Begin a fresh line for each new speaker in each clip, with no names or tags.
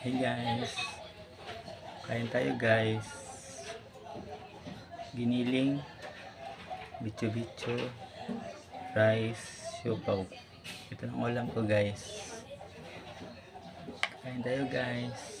Hey guys. Kain tayo guys. Giniling, bicho-bicho, rice, siopaw. Ito ang ulam ko guys. Kain tayo guys.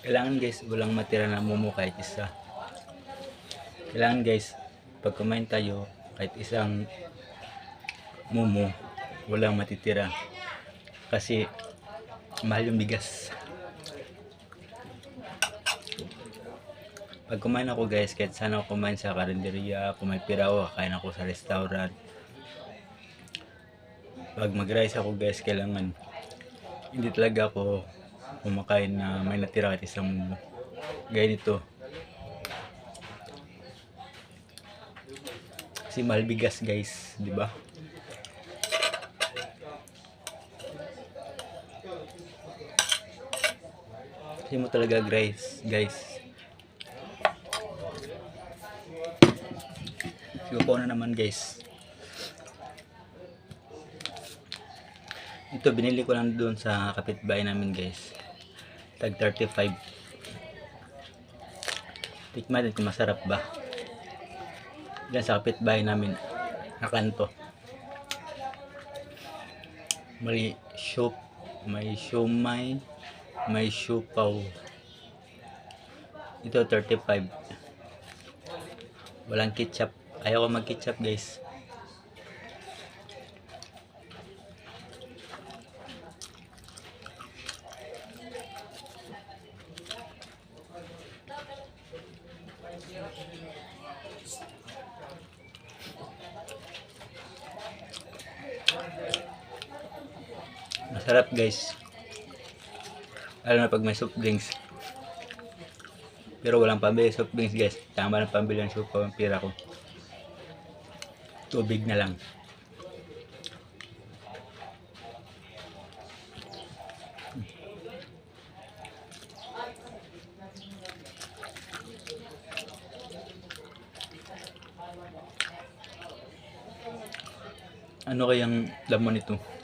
Kailangan guys, walang matira na mumu kahit isa. Kailangan guys, pag kumain tayo, kahit isang mumu, walang matitira. Kasi, mahal yung bigas. Pag kumain ako guys, kahit saan ako kumain sa karinderya, kung may pira ako, sa restaurant. Pag mag-rice ako guys, kailangan hindi talaga ako kumakain na may natira kahit isang mumu. Gaya nito. Kasi mahal bigas guys, di ba? Kasi mo talaga guys, guys. Sigaw na naman guys. Ito binili ko lang doon sa kapitbahay namin guys. Tag 35. Tikman din kung masarap ba. Diyan sa kapitbahay namin. Nakanto. May soup, may siomay, may siopaw. Ito 35. Walang ketchup. Ayaw ko mag-ketchup guys. Sarap guys. Lalo na pag may soft drinks. Pero walang pambili soft drinks guys. Tama lang pambili ng soft ang pira ko. Tubig na lang. Ano kayang laman nito?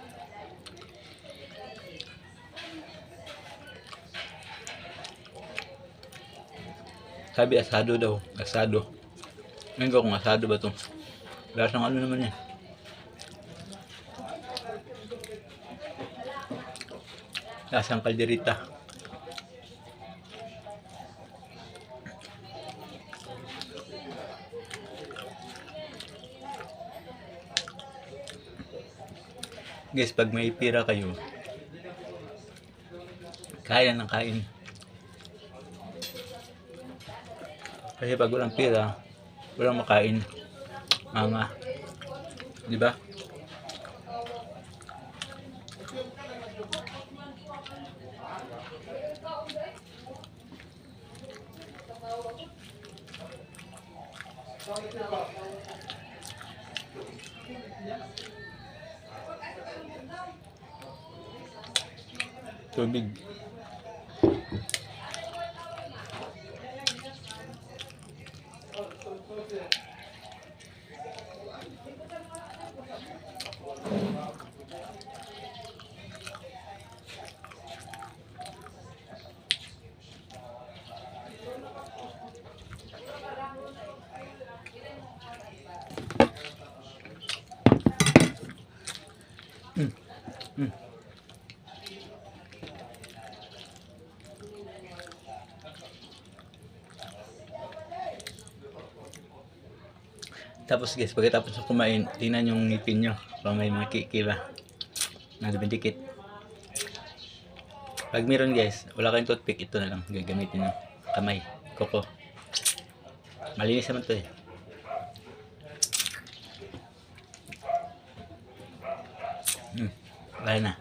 Sabi asado daw. Asado. Ngayon ko kung asado ba to. Lasang ano naman yan. Lasang kalderita. Guys, pag may pira kayo, kaya ng kain. Kasi pag walang pira, walang makain. Manga. Di ba? Tubig. Tapos guys, pagkatapos ng kumain, tingnan yung ngipin nyo. Kung may mga kikila na. Pag meron guys, wala kayong toothpick, ito na lang gagamitin nyo. Kamay, koko. Malinis naman to eh. Hmm, wala na.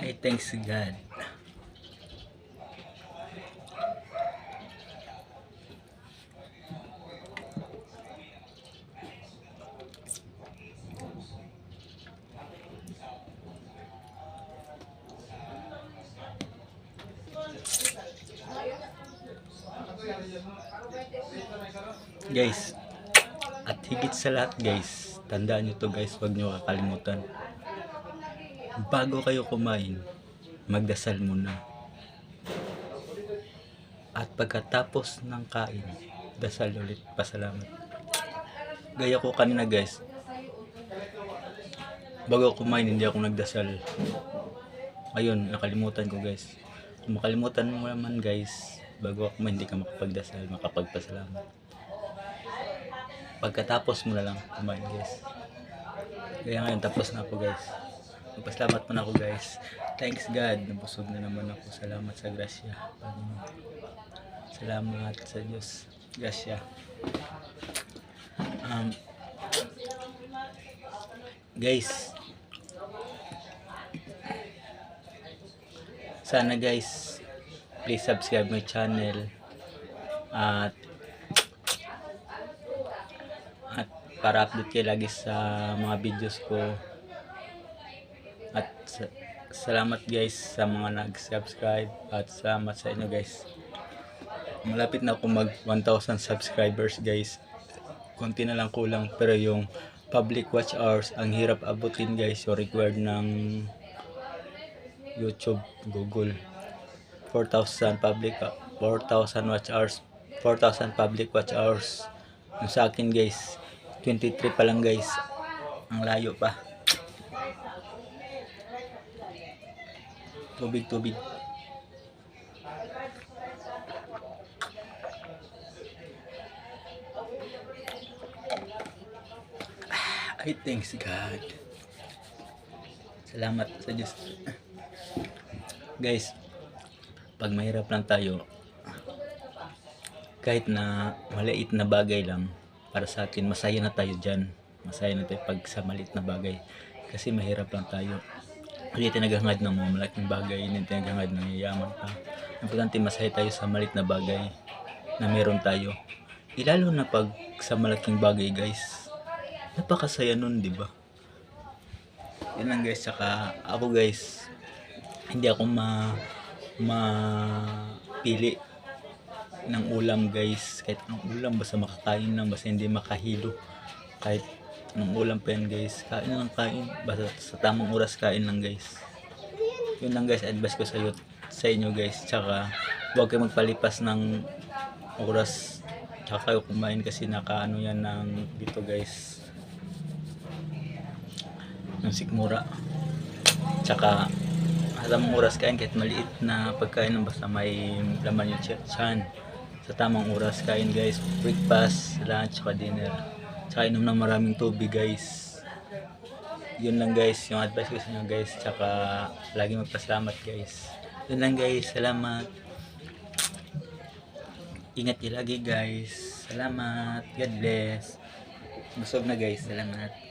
Ay, thanks God. Guys, at higit sa lahat guys, tandaan nyo to guys, huwag nyo kakalimutan. Bago kayo kumain, magdasal muna. At pagkatapos ng kain, dasal ulit, pasalamat. Gaya ko kanina guys, bago kumain, hindi ako nagdasal. Ngayon, nakalimutan ko guys. Makalimutan mo naman guys, bago ako hindi ka makapagdasal, makapagpasalamat. Pagkatapos mo na lang kumain guys. Kaya ngayon tapos na ako guys. Magpasalamat mo na ako guys. Thanks God. Nabusog na naman ako. Salamat sa grasya. Salamat sa Diyos. Grasya. Um, guys. Sana guys, please subscribe my channel. At at para update kayo lagi sa mga videos ko. At sa- salamat guys sa mga nag-subscribe at salamat sa inyo guys. Malapit na ako mag 1000 subscribers guys. Konti na lang kulang pero yung public watch hours ang hirap abutin guys so required ng YouTube Google. 4,000 public 4,000 watch hours 4,000 public watch hours. Yung sa akin guys 23 pa lang guys. Ang layo pa. Tubig tubig I thanks God. Salamat sa Diyos guys pag mahirap lang tayo kahit na maliit na bagay lang para sa akin masaya na tayo dyan. Masaya na tayo pag sa maliit na bagay. Kasi mahirap lang tayo. Hindi tayo naghangad ng mga malaking bagay hindi tayo naghangad ng yayaman pa. Importante masaya tayo sa maliit na bagay na meron tayo. Ilalo na pag sa malaking bagay guys. Napakasaya nun di ba? Yun lang guys. Saka ako guys hindi ako ma ma pili ng ulam guys. Kahit anong ulam, basta makakain lang, basta hindi makahilo. Kahit anong ulam pa yan guys. Kain lang kain. Basta sa tamang oras kain lang guys. Yun lang guys, advice ko sa, iyo, sa inyo guys. Tsaka huwag kayo magpalipas ng oras. Tsaka kayo kumain kasi nakaano yan ng dito guys. Ng sikmura. Tsaka sa tamang oras kain kahit maliit na pagkain basta may laman yung tiyan. Sa tamang oras kain guys. Breakfast, lunch, tsaka dinner. Tsaka inom ng maraming tubig guys. Yun lang guys, yung advice ko sa inyo guys. Tsaka lagi magpasalamat guys. Yun lang guys, salamat. Ingat kayo lagi guys. Salamat. God bless. Busog na guys, salamat.